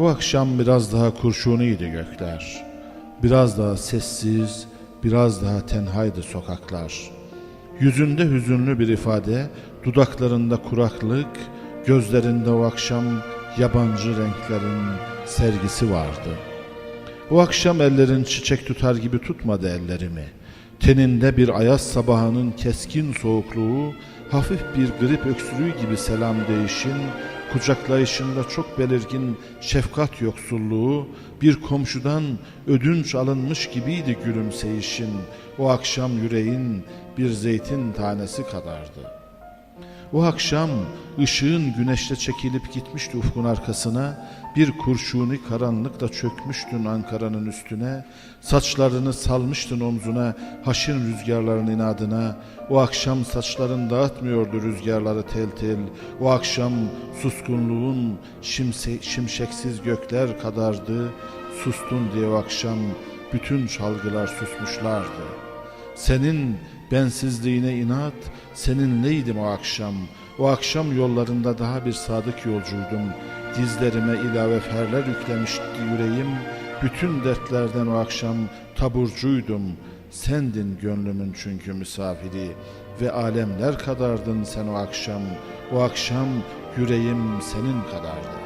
O akşam biraz daha kurşunuydu gökler. Biraz daha sessiz, biraz daha tenhaydı sokaklar. Yüzünde hüzünlü bir ifade, dudaklarında kuraklık, gözlerinde o akşam yabancı renklerin sergisi vardı. O akşam ellerin çiçek tutar gibi tutmadı ellerimi. Teninde bir ayaz sabahının keskin soğukluğu, hafif bir grip öksürüğü gibi selam değişin, kucaklayışında çok belirgin şefkat yoksulluğu, bir komşudan ödünç alınmış gibiydi gülümseyişin, o akşam yüreğin bir zeytin tanesi kadardı.'' O akşam ışığın güneşte çekilip gitmişti ufkun arkasına, bir kurşuni karanlıkla çökmüştün Ankara'nın üstüne, saçlarını salmıştın omzuna haşin rüzgarların inadına, o akşam saçların dağıtmıyordu rüzgarları tel tel, o akşam suskunluğun şimse, şimşeksiz gökler kadardı, sustun diye o akşam bütün çalgılar susmuşlardı. Senin bensizliğine inat, seninleydim o akşam. O akşam yollarında daha bir sadık yolcuydum. Dizlerime ilave ferler yüklemişti yüreğim. Bütün dertlerden o akşam taburcuydum. Sendin gönlümün çünkü misafiri ve alemler kadardın sen o akşam. O akşam yüreğim senin kadardı.